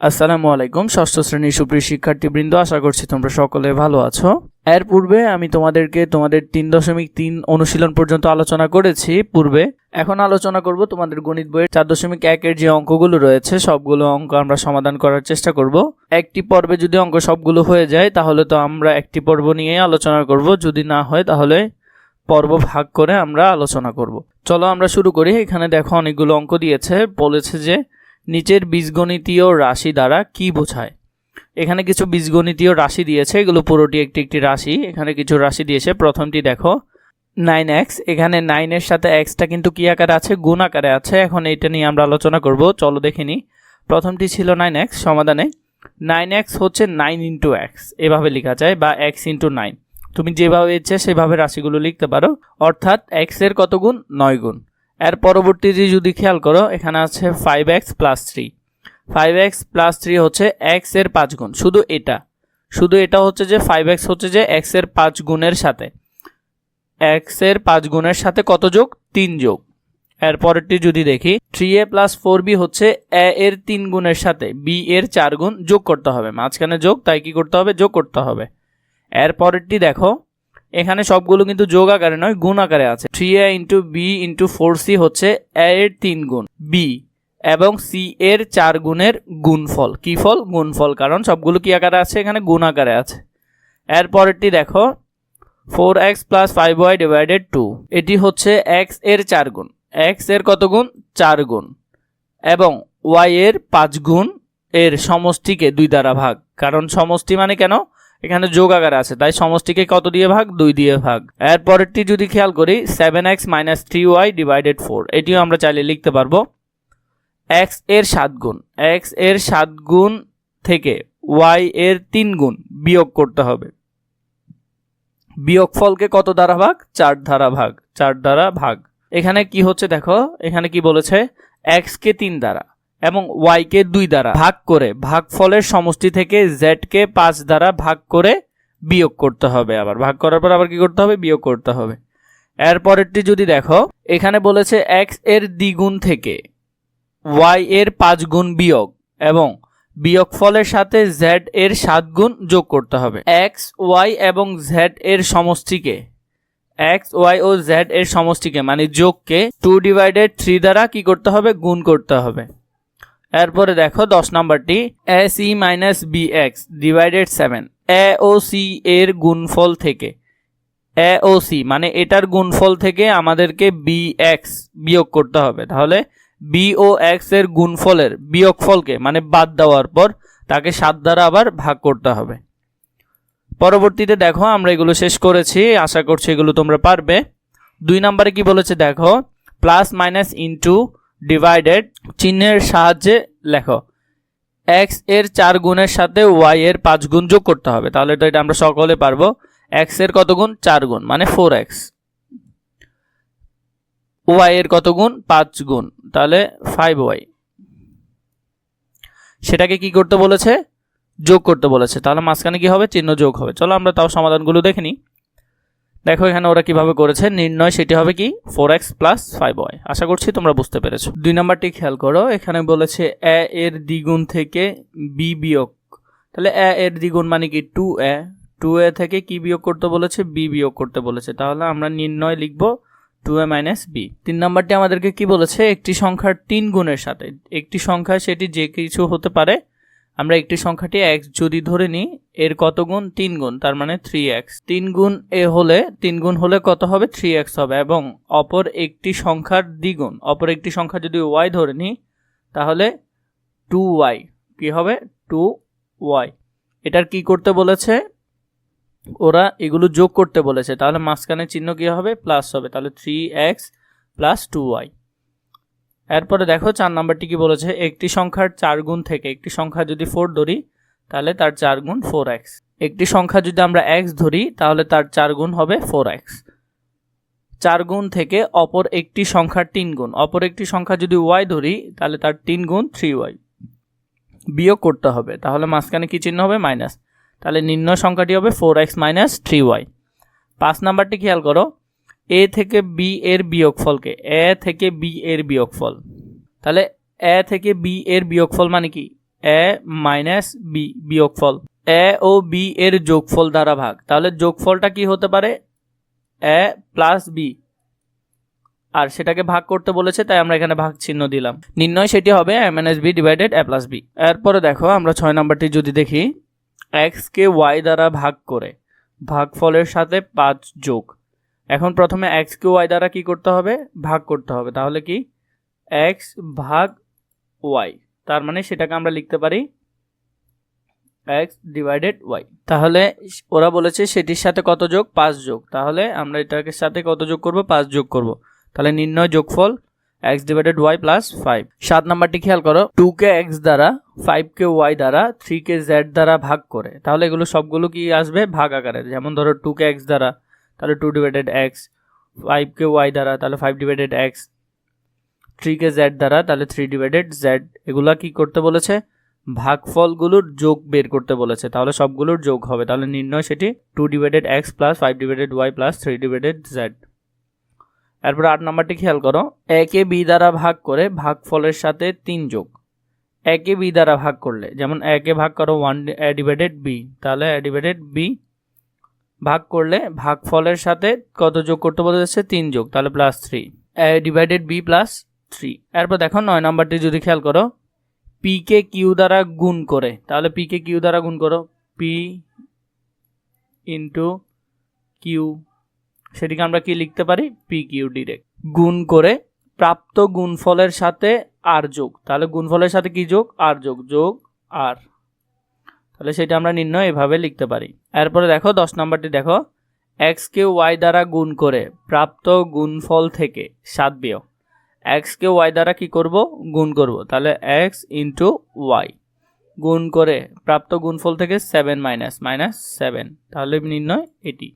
আসসালামু আলাইকুম, ষষ্ঠ শ্রেণির সুপ্রিয় শিক্ষার্থীবৃন্দ, আশা করছি তোমরা সকলে ভালো আছো। এর পূর্বে আমি তোমাদেরকে তোমাদের তিন দশমিক তিন অনুশীলন পর্যন্ত আলোচনা করেছি। পূর্বে এখন আলোচনা করব তোমাদের গণিত বইয়ের চার দশমিক একের যে অঙ্কগুলো রয়েছে, সবগুলো অঙ্ক আমরা সমাধান করার চেষ্টা করব। একটি পর্বে যদি অঙ্ক সবগুলো হয়ে যায়, তাহলে তো আমরা একটি পর্ব নিয়ে আলোচনা করব। যদি না হয়, তাহলে পর্ব ভাগ করে আমরা আলোচনা করব। চলো আমরা শুরু করি। এখানে দেখো অনেকগুলো অঙ্ক দিয়েছে। বলেছে যে নিচের বীজগণিতীয় রাশি দ্বারা কি বোঝায়? এখানে কিছু বীজগণিতীয় রাশি দিয়েছে, এগুলো পুরোটি একটি একটি রাশি। এখানে কিছু রাশি দিয়েছে, প্রথমটি দেখো, নাইন এক্স। এখানে নাইনের সাথে এক্সটা কিন্তু কী আকারে আছে? গুণ আকারে আছে। এখন এইটা নিয়ে আমরা আলোচনা করব, চলো দেখিনি প্রথমটি ছিল নাইন এক্স সমাধানে। নাইন এক্স হচ্ছে নাইন ইন্টু এক্স, এভাবে লেখা যায়, বা এক্স ইন্টু নাইন। তুমি যেভাবে ইচ্ছে সেভাবে রাশিগুলো লিখতে পারো। অর্থাৎ এক্সের কত গুণ? নয় গুণ। এর পরবর্তীতে যদি খেয়াল করো, এখানে আছে five x plus three five x plus three হচ্ছে এক্সের পাঁচ গুণ, শুধু এটা। শুধু এটা হচ্ছে যে ফাইভ এক্স হচ্ছে যে এক্সের পাঁচ গুণের সাথে। এক্সের পাঁচ গুণের সাথে কত যোগ? তিন যোগ। এর পরেরটি যদি দেখি three a plus four b হচ্ছে এ এর তিন গুণের সাথে বি এর চার গুণ যোগ করতে হবে। মাঝখানে যোগ, তাই কি করতে হবে? যোগ করতে হবে। এর পরেরটি দেখো এখানে সবগুলো কিন্তু যোগ আকারে নয়, গুণ আকারে আছে। Three a into b into four c হচ্ছে এ এর তিন গুণ বি এবং সি এর চার গুণের গুণফল। কি ফল? গুণফল, কারণ সবগুলো কি আকারে আছে? এখানে গুণ আকারে আছে। এর পরেরটি দেখো four x plus five y divided two এটি হচ্ছে এক্সের চার গুণ। এক্সের কত গুণ? চার গুণ। এবং ওয়াই এর পাঁচ গুণ এর সমষ্টিকে দুই দ্বারা ভাগ। কারণ সমষ্টি মানে কেন? এখানে যোগ আকারে আছে। তাই সমষ্টিকে কত দিয়ে ভাগ? দুই দিয়ে ভাগ। এর পরেরটি যদি খেয়াল করি seven x minus three y divided four এটিও আমরা চাইলে লিখতে পারব। এক্সের সাত গুণ। এক্সের সাত গুণ থেকে ওয়াই এর তিন গুণ বিয়োগ করতে হবে। বিয়োগফলকে কত দ্বারা ভাগ? চার দ্বারা ভাগ। চার দ্বারা ভাগ। এখানে কি হচ্ছে দেখো? এখানে কি বলেছে? এক্স কে তিন দ্বারা। এবং ওয়াই কে দুই দ্বারা ভাগ করে ভাগফলের সমষ্টি থেকে জেড কে পাঁচ দ্বারা ভাগ করে বিয়োগ করতে হবে আবার। ভাগ করার পর আবার কি করতে হবে? বিয়োগ করতে হবে। এরপরেরটি যদি দেখো, এখানে বলেছে এক্সের দ্বিগুণ থেকে ওয়াই এর পাঁচ গুণ বিয়োগ এবং বিয়োগফলের সাথে জেড এর সাত গুণ যোগ করতে হবে। এক্স ওয়াই এবং জেড এর সমষ্টিকে এক্স ওয়াই ও জেড এর সমষ্টিকে মানে যোগকে টু ডিভাইডেড থ্রি দ্বারা কি করতে হবে? গুণ করতে হবে। এরপরে দেখো দশ নাম্বারটি a c minus b x divided seven. A O C এর গুণফল থেকে, এ ও সি মানে এটার গুণফল থেকে আমাদেরকে বি এক্স বিয়োগ করতে হবে। তাহলে বি ও এক্সের গুণফলের বিয়োগফলকে মানে বাদ দেওয়ার পর তাকে সাত দ্বারা আবার ভাগ করতে হবে। পরবর্তীতে দেখো আমরা এগুলো শেষ করেছি, আশা করছি এগুলো তোমরা পারবে। দুই নম্বরে কি বলেছে দেখো, প্লাস মাইনাস ইন্টু ডিভাইডেড চিহ্নের সাহায্যে লেখো। এক্সের চার গুণের সাথে ওয়াই এর পাঁচ গুণ যোগ করতে হবে। তাহলে তো এটা আমরা সকলে পারব। এক্সের কত গুণ? চার গুণ মানে ফোর এক্স ওয়াই এর কত গুণ? পাঁচ গুণ, তাহলে ফাইভ ওয়াই সেটাকে কি করতে বলেছে? যোগ করতে বলেছে। তাহলে মাঝখানে কি হবে? চিহ্ন যোগ হবে। চলো আমরা তাও সমাধানগুলো দেখে নিই। দেখো এখানে ওরা কীভাবে করেছে, নির্ণয় সেটি হবে কি? Four x plus five y আশা করছি তোমরা বুঝতে পেরেছ। দুই নাম্বারটি খেয়াল করো, এখানে বলেছে এ এর দ্বিগুণ থেকে বি বিয়োগ। তাহলে এ এর দ্বিগুণ মানে কি? টু এ। টু এ থেকে কি বিয়োগ করতে বলেছে? বি বিয়োগ করতে বলেছে। তাহলে আমরা নির্ণয় লিখব টু এ মাইনাস বি তিন নাম্বারটি আমাদেরকে কি বলেছে? একটি সংখ্যার তিন গুণের সাথে। একটি সংখ্যা সেটি যে কিছু হতে পারে আমরা একটি সংখ্যাটি এক্স যদি ধরে নিই, এর কত গুণ? তিন গুণ, তার মানে থ্রি এক্স তিন গুণ এ হলে, তিন গুণ হলে কত হবে? থ্রি এক্স হবে, এবং অপর একটি সংখ্যার দ্বিগুণ, অপর একটি সংখ্যা যদি ওয়াই ধরে নিই, তাহলে টু ওয়াই কী হবে? টু ওয়াই এটার কি করতে বলেছে? ওরা এগুলো যোগ করতে বলেছে, তাহলে মাঝখানে চিহ্ন কী হবে? প্লাস হবে, তাহলে three x plus two y এরপরে দেখো চার নাম্বারটি কি বলেছে? একটি সংখ্যার চার গুণ থেকে একটি সংখ্যা যদি ফোর ধরি, তাহলে তার চার গুণ ফোর এক্স একটি সংখ্যা যদি আমরা এক্স ধরি, তাহলে তার চার গুণ হবে ফোর এক্স চার গুণ থেকে অপর একটি সংখ্যার তিন গুণ। অপর একটি সংখ্যা যদি ওয়াই ধরি, তাহলে তার তিন গুণ থ্রি ওয়াই বিয়োগ করতে হবে। তাহলে মাঝখানে কি চিহ্ন হবে? মাইনাস তাহলে নিম্ন সংখ্যাটি হবে four x minus three y পাঁচ নাম্বারটি খেয়াল করো। এ থেকে বি এর বিয়োগফলকে এ থেকে বি এর বিয়োগফল। তাহলে এ থেকে বি এর বিয়োগফল মানে কি? এ মাইনাস বি বিয়োগফল। এ ও বি এর যোগফল দ্বারা ভাগ। তাহলে যোগফলটা কি হতে পারে? এ প্লাস বি আর সেটাকে ভাগ করতে বলেছে, তাই আমরা এখানে ভাগ চিহ্ন দিলাম। নির্ণয় সেটি হবে a minus b divided a plus b এরপরে দেখো, আমরা ছয় নম্বরটি যদি দেখি এক্সকে ওয়াই দ্বারা ভাগ করে, ভাগফলের সাথে পাঁচ যোগ। এখন প্রথমে এক্সকে ওয়াই দ্বারা কি করতে হবে? ভাগ করতে হবে। তাহলে কি? এক্স ভাগ ওয়াই তার মানে সেটাকে আমরা লিখতে পারি এক্স ডিভাইডেড ওয়াই তাহলে ওরা বলেছে সেটির সাথে কত যোগ? পাঁচ যোগ। তাহলে আমরা এটাকে সাথে কত যোগ করব? পাঁচ যোগ করব। তাহলে নির্ণয় যোগফল x divided y plus five সাত নাম্বারটি খেয়াল করো। টু কে এক্স দ্বারা ফাইভ কে ওয়াই দ্বারা থ্রি কে জেড দ্বারা ভাগ করে। তাহলে এগুলো সবগুলো কি আসবে? ভাগ আকারে। যেমন ধরো টু কে এক্স দ্বারা তাহলে টু ডিভাইডেড এক্স ফাইভ কে ওয়াই দ্বারা, তাহলে ফাইভ ডিভাইডেড এক্স থ্রি কে জেড দ্বারা, তাহলে থ্রি ডিভাইডেড জেড এগুলা কি করতে বলেছে? ভাগফলগুলোর যোগ বের করতে বলেছে। তাহলে সবগুলোর যোগ হবে। তাহলে নির্ণয় সেটি two divided x plus five divided y plus three divided z এরপর আট নাম্বারটি খেয়াল করো। একে বি দ্বারা ভাগ করে ভাগফলের সাথে তিন যোগ। একে বি দ্বারা ভাগ করলে, যেমন একে ভাগ করো ওয়ান ডিভাইডেড বি তাহলে ডিভাইডেড বি ভাগ করলে ভাগফলের সাথে কত যোগ করতে বলেছে তিন যোগ, তাহলে plus three divided b plus three এরপর দেখো নয় নাম্বারটি যদি খেয়াল করো পি কে কিউ দ্বারা গুণ করে, তাহলে পি কে কিউ দ্বারা গুণ করো পি ইন্টু কিউ সেটিকে আমরা কি লিখতে পারি? পি কিউ ডিরেক্ট গুণ করে প্রাপ্ত গুণফলের সাথে আর যোগ, তাহলে গুণফলের সাথে কি যোগ? আর যোগ যোগ আর তাহলে সেটা আমরা নির্ণয় এভাবে লিখতে পারি। এরপরে দেখো, দশ নম্বরটি দেখো। এক্স কে ওয়াই দ্বারা গুণ করে প্রাপ্ত গুণফল থেকে সাত বিয়োগ। এক্সকে ওয়াই দ্বারা কি করব? গুণ করব। তাহলে এক্স ইন্টু ওয়াই গুণ করে প্রাপ্ত গুণফল থেকে সেভেন মাইনাস মাইনাস সেভেন তাহলে নির্ণয় এটি।